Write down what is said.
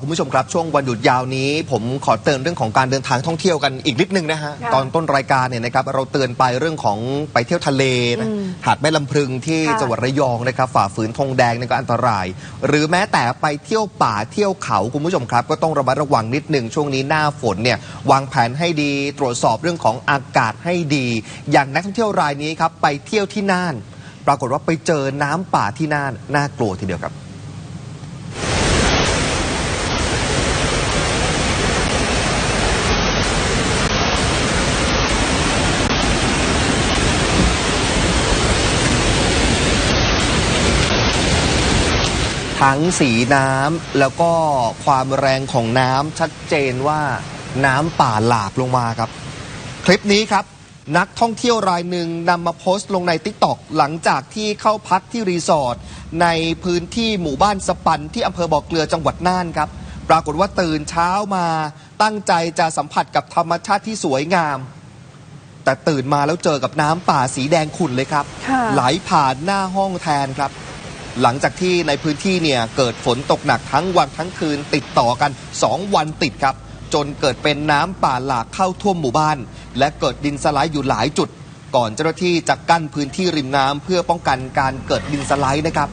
คุณผู้ชมครับ ช่วงวันหยุดยาวนี้ ผมขอเตือนเรื่องของการเดินทางท่องเที่ยวกันอีกนิดนึงนะฮะค่ะตอนต้นรายการเนี่ยนะครับเราเตือนไปเรื่องของไปเที่ยวทะเลนะอืมหาดแม่ลำพึงที่ค่ะจังหวัดระยองนะครับฝ่าฝืนธงแดงในก็อันตราย หรือแม้แต่ไปเที่ยวป่าเที่ยวเขาคุณผู้ชมครับ ก็ต้องระมัดระวังนิดหนึ่งช่วงนี้หน้าฝนเนี่ยวางแผนให้ดีตรวจสอบเรื่องของอากาศให้ดี อย่างนักท่องเที่ยวรายนี้ครับไปเที่ยวที่น่าน ปรากฏว่าไปเจอน้ำป่าที่น่านน่ากลัวทีเดียวครับ ทั้งสีน้ำแล้วก็ความแรงของน้ำชัดเจนว่าน้ำป่าหลากลงมาครับ คลิปนี้ครับ นักท่องเที่ยวรายหนึ่งนำมาโพสต์ลงใน t ิ k t o k หลังจากที่เข้าพักที่รีสอร์ทในพื้นที่หมู่บ้านสปันที่อำเภอบ่อเกลือจังหวัดน่านครับ ปรากฏว่าตื่นเช้ามาตั้งใจจะสัมผัสกับธรรมชาติที่สวยงาม แต่ตื่นมาแล้วเจอกับน้ำป่าสีแดงขุ่นเลยครับค่ะไหลผ่านหน้าห้องแทนครับ หลังจากที่ในพื้นที่เนี่ยเกิดฝนตกหนักทั้งวันทั้งคืนติดต่อกัน 2 วันติดครับ จนเกิดเป็นน้ำป่าหลากเข้าท่วมหมู่บ้าน และเกิดดินสไลด์อยู่หลายจุด ก่อนเจ้าหน้าที่จะกั้นพื้นที่ริมน้ำเพื่อป้องกันการเกิดดินสไลด์นะครับ